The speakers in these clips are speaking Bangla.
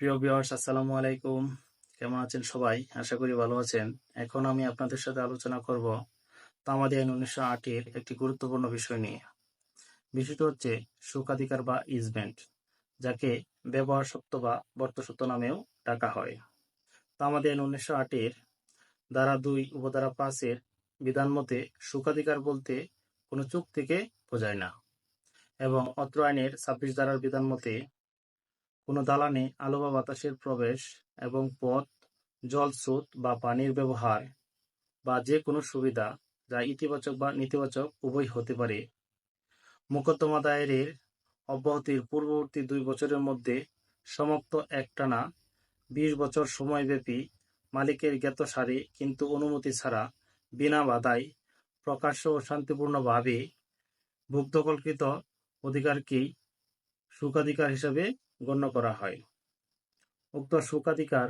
প্রিয় ভিউয়ার্স আসসালামু আলাইকুম। কেমন আছেন সবাই? আশা করি ভালো আছেন। এখন আমি আপনাদের সাথে আলোচনা করব তামাদি আইন উনিশশো আটের একটি গুরুত্বপূর্ণ বিষয় নিয়ে। বিষয়টি হচ্ছে সুখাধিকার বা ইজমেন্ট যাকে ব্যবহার সত্য বা বর্তসত্য নামেও ডাকা হয়। তামাদি আইন উনিশশো আটের ধারা দুই, উপধারা পাঁচের বিধান মতে সুখাধিকার বলতে কোনো চুক্তিকে বোঝায় না। এবং অত্র আইনের ছাব্বিশ ধারার বিধান মতে কোনো দালানে আলো বা বাতাসের প্রবেশ এবং পথ, জলস্রোত বা পানির ব্যবহার বা যে কোনো সুবিধা যা ইতিবাচক বা নেতিবাচক উভয় হতে পারে। মোকদ্দমা দায়েরের অব্যাহতির পূর্ববর্তী দুই বছরের মধ্যে সমাপ্ত একটানা বিশ বছর সময়ব্যাপী মালিকের জ্ঞাতসারে কিন্তু অনুমতি ছাড়া বিনা বাধায় প্রকাশ্য ও শান্তিপূর্ণভাবে ভুক্তকল্পিত অধিকারকেই সুখাধিকার হিসাবে গণ্য করা হয়। উক্ত সুখাধিকার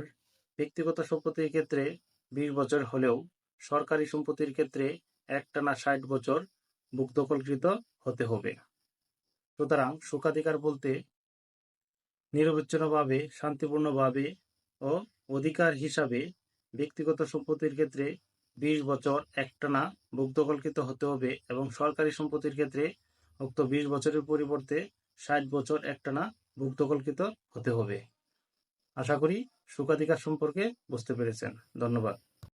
ব্যক্তিগত সম্পত্তির ক্ষেত্রে বিশ বছর হলেও সরকারি সম্পত্তির ক্ষেত্রে একটানা ষাট বছর ভুক্তকলকৃত হতে হবে। সুতরাং সুখাধিকার বলতে নিরবচ্ছিন্নভাবে, শান্তিপূর্ণভাবে ও অধিকার হিসাবে ব্যক্তিগত সম্পত্তির ক্ষেত্রে বিশ বছর একটানা ভুক্তকল্পিত হতে হবে এবং সরকারি সম্পত্তির ক্ষেত্রে উক্ত বিশ বছরের পরিবর্তে ষাট বছর একটানা ভুক্তকল্পিত হতে হবে। আশা করি সুখাধিকার সম্পর্কে বুঝতে পেরেছেন। ধন্যবাদ।